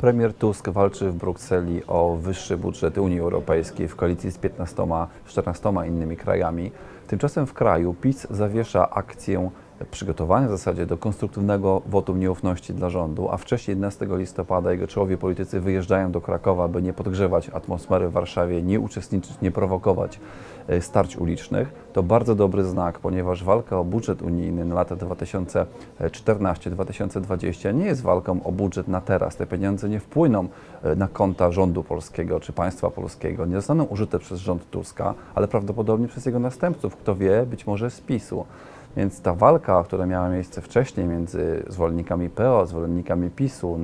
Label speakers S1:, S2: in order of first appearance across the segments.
S1: Premier Tusk walczy w Brukseli o wyższy budżet Unii Europejskiej w koalicji z 15-14 innymi krajami. Tymczasem w kraju PiS zawiesza akcję przygotowania w zasadzie do konstruktywnego wotum nieufności dla rządu, a wcześniej 11 listopada jego czołowi politycy wyjeżdżają do Krakowa, by nie podgrzewać atmosfery w Warszawie, nie uczestniczyć, nie prowokować e, starć ulicznych. To bardzo dobry znak, ponieważ walka o budżet unijny na lata 2014-2020 nie jest walką o budżet na teraz. Te pieniądze nie wpłyną e, na konta rządu polskiego czy państwa polskiego, nie zostaną użyte przez rząd Tuska, ale prawdopodobnie przez jego następców, kto wie, być może z PiSu. Więc ta walka, która miała miejsce wcześniej między zwolennikami PO, zwolennikami PiSu,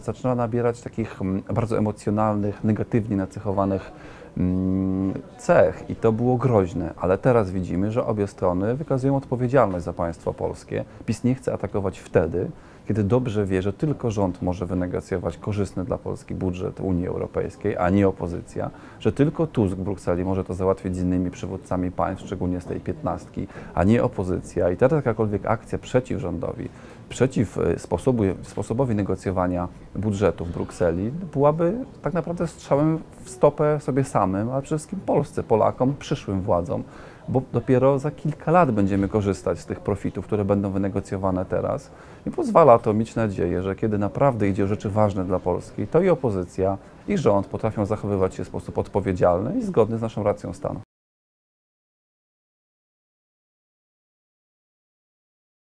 S1: zaczyna nabierać takich mm, bardzo emocjonalnych, negatywnie nacechowanych mm, cech i to było groźne, ale teraz widzimy, że obie strony wykazują odpowiedzialność za państwo polskie. PiS nie chce atakować wtedy, kiedy dobrze wie, że tylko rząd może wynegocjować korzystny dla Polski budżet Unii Europejskiej, a nie opozycja, że tylko Tusk w Brukseli może to załatwić z innymi przywódcami państw, szczególnie z tej piętnastki, a nie opozycja. I teraz jakakolwiek akcja przeciw rządowi, przeciw e, sposobu, sposobowi negocjowania budżetu w Brukseli byłaby tak naprawdę strzałem w stopę sobie samym, ale przede wszystkim Polsce, Polakom, przyszłym władzom bo dopiero za kilka lat będziemy korzystać z tych profitów, które będą wynegocjowane teraz. I pozwala to mieć nadzieję, że kiedy naprawdę idzie o rzeczy ważne dla Polski, to i opozycja, i rząd potrafią zachowywać się w sposób odpowiedzialny i zgodny z naszą racją stanu.